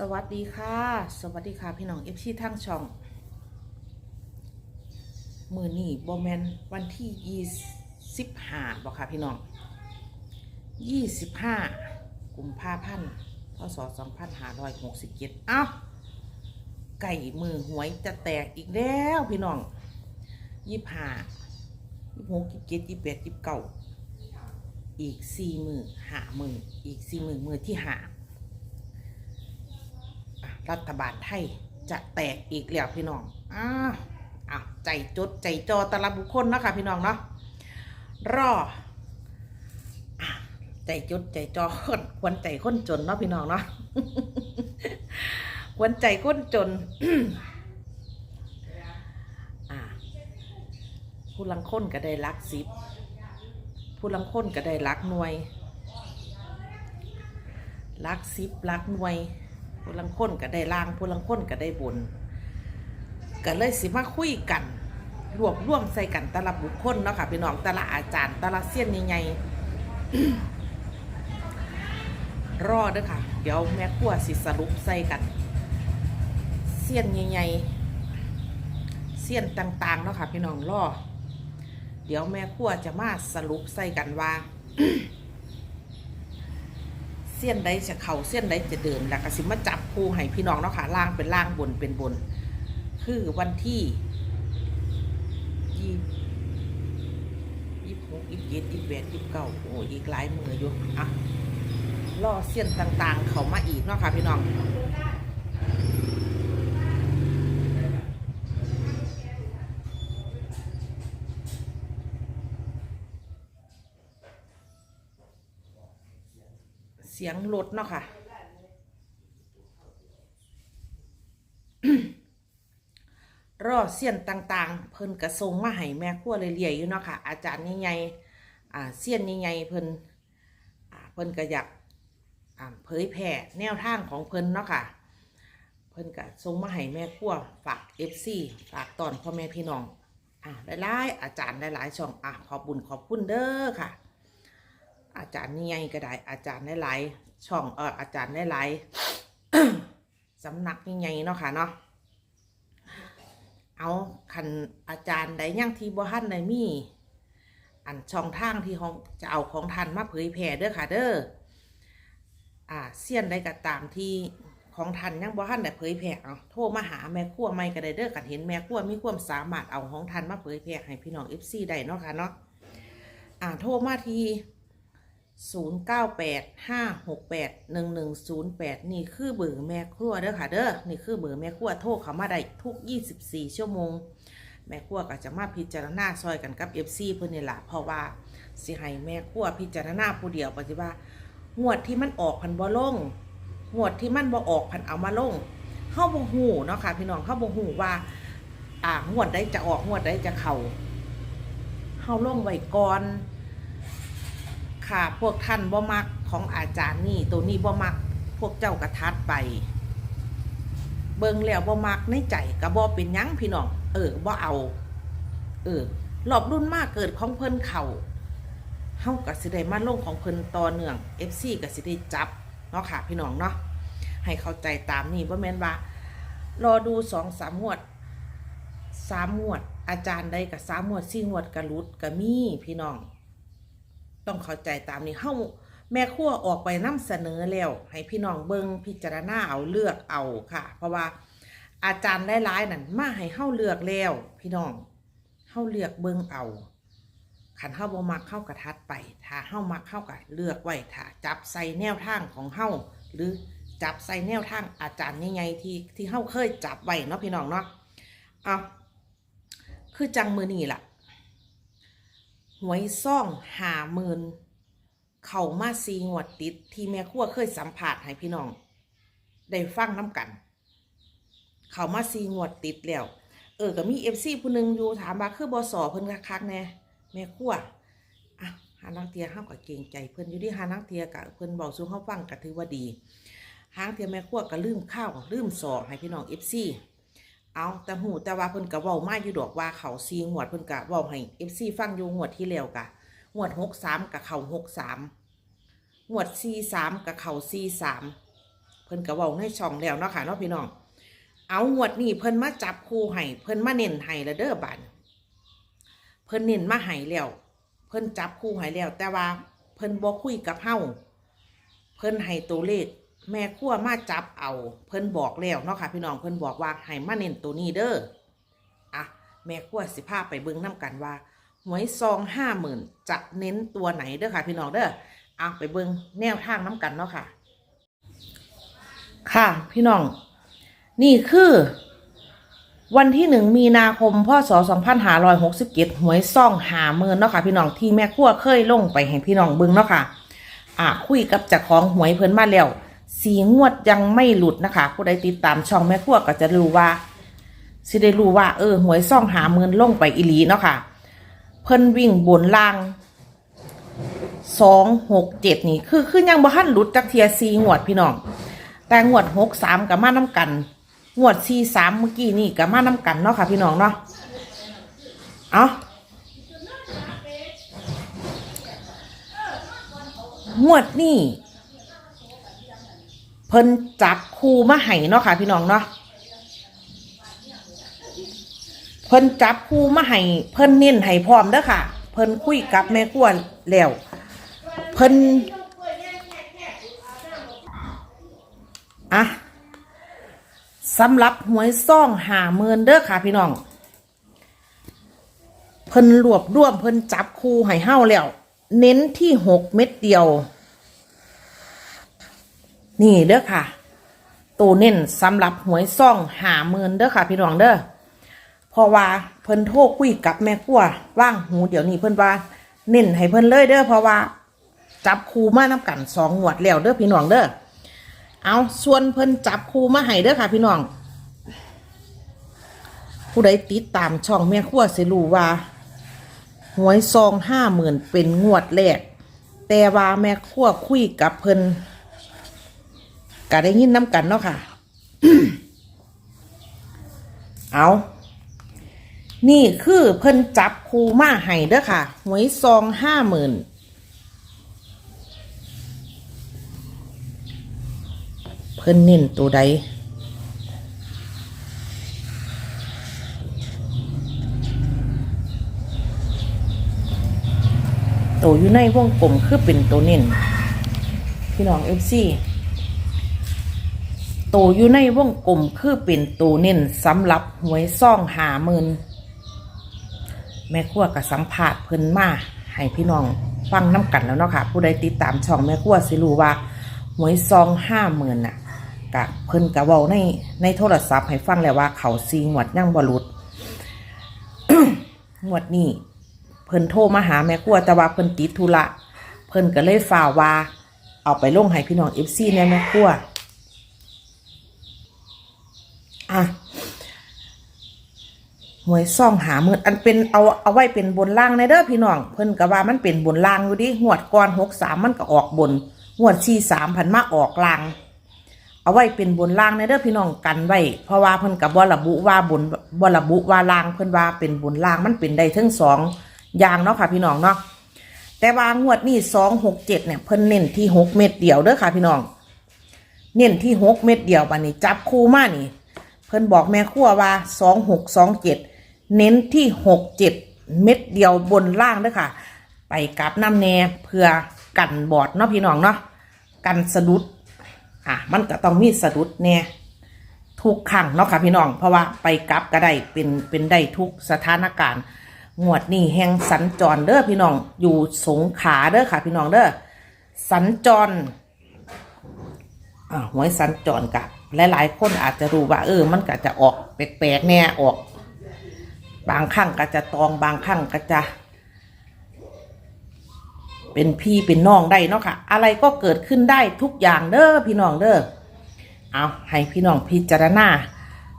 สวัสดีค่ะ สวัสดีค่ะพี่น้องเอฟซีทั้งช่อง มือนี่โบแมนวันที่ยี่สิบห้าบอกค่ะพี่น้องยี่สิบห้ากุมภาพันธ์พศสองพันห้าร้อยหกสิบเจ็ดเอ้า ไก่มือหวยจะแตกอีกแล้วพี่น้องยี่ห้ายี่หกยี่เจ็ดยี่แปดยี่เก้าอีกสี่มือหามืออีกสี่มือมือที่หา รัฐบาลไทยจะแตกอีกแล้วพี่น้องอ้าวอ้าวใจจดใจจอแตละบุคคลเนาะคะพี่น้องเนาะรอใจจดใจจอคนควรใจคนจนเนาะพี่น้องเนาะควรใจคนจนอะผู้ลังค้นก็ได้รักสิบผู้ลังค้นก็ได้รักหน่วยรักสิบรักหน่วย ผู้ลังคนก็ได้ล่างผู้ลังคนก็ได้บนก็เลยสิมาคุยกัน รวบรวมใส่กันแต่ละบุคคลเนาะค่ะพี่น้องแต่ละอาจารย์แต่ละเสี้ยนใหญ่ๆรอเด้อค่ะ เดี๋ยวแม่ครัวสิสรุปใส่กัน เสี้ยนใหญ่ๆเสี้ยนต่างๆเนาะค่ะพี่น้องรอ เดี๋ยวแม่ครัวจะมาสรุปใส่กันว่า ส้นใดจะเข่าเส้นใดจะเดินแล้วก็สิมาจับคู่ให้พี่น้องเนาะค่ะล่างเป็นล่างบนเป็นบน คือวันที่ยี่ยี่หกยี่เจ็ดยี่แปดยี่เก้าโอ้อีกหลายมืออยู่อะล่อเส้นต่างๆ เขามาอีกเนาะค่ะพี่น้อง เสียงรถเนาะค่ะ รอเสียนต่างๆ เพิ่นกระทรงมาให้แม่ครัวเรื่อยอยู่เนาะค่ะ อาจารย์ใหญ่ๆอ่าเสียนใหญ่ๆเพิ่นอ่าเพิ่นก็อยากอ่าเผยแผ่แนวทางของเพิ่นเนาะค่ะ เพิ่นก็ทรงมาให้แม่ครัวฝาก FC ฝากตอนพ่อแม่พี่น้องอ่าหลายๆอาจารย์หลายๆช่องอะขอบบุญขอบคุณเด้อค่ะ อาจารย์นี่ไงก็ได้ อาจารย์หลายๆช่องเอออาจารย์หลายๆสำนักนี่ไงเนาะค่ะเนาะเอาคันอาจารย์ใดยังที่บ่ทันได้มีอันช่องทางที่ของจะเอาของท่านมาเผยแผ่เด้อค่ะเด้ออ่าเสี้ยนใดก็ตามที่ของท่านยังบ่ทันได้เผยแผ่เอาโทรมาหาแม่ครัวไม่ก็ได้เด้อกันเห็นแม่ครัวมีความสามารถเอาของท่านมาเผยแผ่ให้พี่น้อง FC ได้เนาะค่ะเนาะอ่าโทรมาที่ 0985681108 นี่คือเบอร์แม่ครัวเด้อค่ะเด้อนี่คือเบอร์แม่ครัวโทรเข้ามาได้ทุก 24 ชั่วโมง แม่ครัวก็จะมาพิจารณาซอยกันกับ FC เพิ่นนี่ล่ะเพราะว่าสิให้แม่ครัวพิจารณาผู้เดียวปฏิว่างวดที่มันออกพันบ่ลงงวดที่มันบ่ออกพันเอามาลงเฮาบ่ฮู้เนาะค่ะพี่น้องเฮาบ่ฮู้ว่า อ่างวดใดจะออกงวดใดจะเข้าเฮาลงไว้ก่อน ค่ะ พวกท่านบ่มักของอาจารย์นี่ ตัวนี้บ่มัก พวกเจ้ากระทัดไป เบิ่งแล้วบ่มักในใจก็บ่เป็นยังพี่น้อง เออบ่เอา เออรอบรุ่นมากเกิดของเพิ่นเขาเฮาก็สิได้มาลงของเพิ่นต่อเนื่อง FC ก็สิได้จับเนาะค่ะ พี่น้องเนาะให้เข้าใจตามนี้บ่แม่นว่า รอดูสองสามงวดสามงวด อาจารย์ใดกับสามงวดสี่งวดกระลุดก็มีพี่น้อง ต้องเข้าใจตามนี้เฮาแม่ครัวออกไปนำเสนอแล้ว ให้พี่น้องเบิงพิจารณาเอาเลือกเอาค่ะ เพราะว่าอาจารย์หลายๆนั่นมาให้เฮาเลือกแล้ว พี่น้องเฮาเลือกเบิงเอาคันเฮาบ่มักเข้ากระทัดไปถ้าเฮามักเข้ากับเลือกไว้ถ้าจับใส่แนวทางของเฮาหรือจับใส่แนวทางอาจารย์ใหญ่ๆที่ที่เฮาเคยจับไว้เนาะพี่น้องเนาะเอาคือจังมือนี่ล่ะ หวยซ่องหาหมื่นเข่ามาซีงวดติด ที่แม่ครัวเคยสัมผัสให้พี่น้อง ได้ฟังน้ำกัน เข่ามาซีงวดติดแล้ว เออก็มีเอฟซีผู้หนึ่งอยู่ถามว่าคือบอสอเพิ่นคักๆแน่แม่ครัวอะหานังเทียเฮาก็เกรงใจเพิ่นอยู่ที่หานังเทียกะเพิ่นบอกสู่เฮาฟังก็ถือว่าดีหางเทียแม่ครัวก็ลืมข้าวลืมสอให้พี่น้องเอฟซี เอาแต่หูแต่ว่าเพิ่นก็เว้ามาอยู่ดอกว่าเขาซีงวดเพิ่นก็เว้าให้ FC ฟังอยู่งวดที่แล้วกะงวด63กับเขา63งวด43กับเขา43เพิ่นพิ่นก็เว้าในช่องแล้วเนาะค่ะเนาะพี่น้องเอางวดนี้เพิ่นมาจับคู่ให้เพิ่นมาเน้นให้ละเด้อบัดเพิ่นเน้นมาให้แล้วเพิ่นจับคู่ให้แล้ว แต่ว่าเพิ่นบ่คุยกับเฮาเพิ่นให้ตัวเลข แม่ครัวมาจับเอา เพิ่นบอกแล้วเนาะค่ะ พี่น้องเพิ่นบอกว่าให้มาเน้นตัวนี้เด้ออะแม่ครัวสิพาไปเบิ่งนํกันว่าหวยซองห้าหมื่นจะเน้นตัวไหนเด้อค่ะ พี่น้องเด้ออะไปเบิ่งแนวทางน้กันเนาะค่ะ ค่ะ พี่น้อง นี่คือ วันที่หนึ่งมีนาคมพศสองพันห้าร้อยหกสิบเจ็ดหวยซองหาเมินเนาะค่ะ พี่น้องที่แม่ขั้วเคยลงไปให้พี่น้องเบิ่งเนาะค่ะ อะคุยกับเจ้าของหวยเพิ่นมาแล้ว สีงวดยังไม่หลุดนะคะ ผู้ใดติดตามช่องแม่ขั้วก็จะรู้ว่าสิได้รู้ว่าเออหวยซ่องหาเมินลงไปอีหลีเนาะค่ะ เพิ่นวิ่งบนล่างสองหกเจ็ดนี่คือคือยังบ่ทันหลุดจากเทียซีงวดพี่น้อง แต่งวดหกสามกับมาน้ำกัน งวดสี่สามเมื่อกี้นี่กับมาน้ำกันเนาะค่ะ พี่น้องเนาะเอางวดนี่ พิ่นจับคูมาให้เนาะค่ะ พี่น้องเนาะเพิ่นจับคูมาให้เพิ่นเน้นให้พร้อมเด้อค่ะ เพิ่นคุยกับแม่กวนแล้วเพิ่นอะสำหรับหวยซ่องหาเมินเด้อค่ะ พี่น้อง เพิ่นรวบรวมเพิ่นจับคู่ให้เฮาแล้ว เน้นที่หกเม็ดเดียว นี่เด้อค่ะ ตัวเน้นสำหรับหวยซ่องหาเมินเด้อค่ะ พี่น้องเด้อเพราะว่าเพิ่นโทรคุยกับแม่ครัวว่างหูเดี๋ยวนี้เพิ่นว่า เน้นให้เพิ่นเลยเด้อเพราะว่า จับคู่มาน้ำกันสองงวดแล้วเด้อพี่น้องเด้อเอาส่วนเพิ่นจับครูมาให้เด้อค่ะ พี่น้อง ผู้ใดติดตามช่องแม่ครัวสิรู้ว่าหวยซองห้าหมื่นเป็นงวดแรกแต่ว่าแม่ครัวคุยกับเพิ่น ก็ได้ยินน้ำกันเนาะค่ะ เอานี่คือเพิ่นจับคูมาให้เด้อค่ะ หวยซองห้าหมื่นเพิ่นเน้นตัวใดตัวอยู่ในวงกลมคือเป็นตัวเน้นพี่น้องเอฟซี ตัวอยู่ในวงกลมคือเป็นตัวเน้นสำหรับหวยซ่องหาหมื่นแม่ขั้วกับสัมผัสเพิ่นมาให้พี่น้องฟังน้ำกันแล้วเนาะค่ะ ผู้ใดติดตามช่องแม่ขั้วสิรู้ว่าหวยซองห้าหมื่นน่ะกะเพิ่นกะเว้าในในโทรศัพท์ให้ฟังแล้วว่าเขาซีงวดยังบ่หลุดงวดนี้เพิ่นโทรมาหาแม่ครัวแต่ว่าเพิ่นติดธุระเพิ่นก็เลยฝ่าว่า เอาไปลงให้พี่น้อง FC ในแม่ครัว อะหวยซ่องหาหมื่นอันเป็นเอาเอาไว้เป็นบนล่างในเด้อพี่น้อง เพิ่นก็ว่ามันเป็นบนล่างอยู่ดิงวดก่อนหกสามมันก็ออกบนงวดสี่สามพันมาออกล่าง เอาไว้เป็นบนล่างในเด้อพี่น้องกันไว้เพราะว่าเพิ่นกับบ่ระบุว่าบนบ่ระบุว่าล่างเพิ่นว่าเป็นบนล่างมันเป็นได้ทั้งสองอย่างเนาะค่ะพี่น้องเนาะแต่ว่างวดนี้สองหกเจ็ดเนี่ยเพิ่นเน้นที่หกเม็ดเดียวเด้อค่ะพี่น้อง เน้นที่หกเม็ดเดียวบัดนี้จับคู่มานี่ เพิ่นบอกแม่ครัวว่าสองหกสองเจ็ดเน้นที่หกเจ็ดเม็ดเดียวบนล่างเด้อค่ะ ไปกลับน้ำแน่เพื่อกันบอดเนาะพี่น้องเนาะกันสะดุดอะมันก็ต้องมีสะดุดแน่ทุกครั้งเนาะค่ะพี่น้อง เพราะว่าไปกลับก็ได้เป็นเป็นได้ทุกสถานการณ์งวดนี้แห่งสัญจรเด้อพี่น้องอยู่สงขาเด้อค่ะ พี่น้องเด้อสัญจรอ่าหวยสัญจรกะ หลายๆ คนอาจจะรู้ว่า เออ มันก็จะออกแปลกๆแน่ออก บางครั้งก็จะตองบางครั้งก็จะ เป็นพี่เป็นน้องได้เนาะค่ะ อะไรก็เกิดขึ้นได้ทุกอย่างเด้อพี่น้องเด้อเอาให้พี่น้องพิจารณา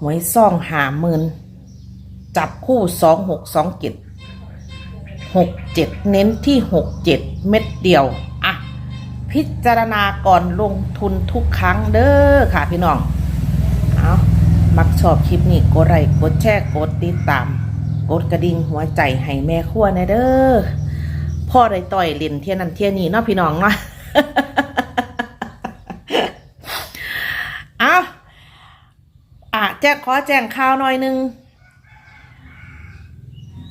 หวยซ่องหาหมื่นจับคู่สองหกสองเจ็ดหกเจ็ดเน้นที่หกเจ็ดเม็ดเดียว พิจารณาก่อนลงทุนทุกครั้งเด้อค่ะพี่น้อง เอามักชอบคลิปนี้กดไลค์กดแชร์กดติดตาม กดกระดิ่งหัวใจให้แม่ครัวแน่เด้อ พ่อได้ต่อยเล่นเที่ยนั้นเที่ยนี้เนาะพี่น้องเนาะเอาอะแจ้งขอแจ้งข่าวหน่อยหนึง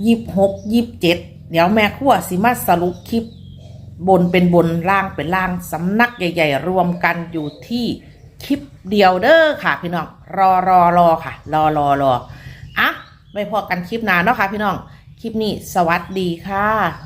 ยี่หกยี่เจ็ดเดี๋ยวแม่ครัวสิมาสรุปคลิป บนเป็นบนล่างเป็นล่างสำนักใหญ่ ๆ รวมกันอยู่ที่คลิปเดียวเด้อค่ะ พี่น้องรอรอรอค่ะ รอรอรออะไม่พอกันคลิปนานเนาะค่ะ พี่น้องคลิปนี้สวัสดีค่ะ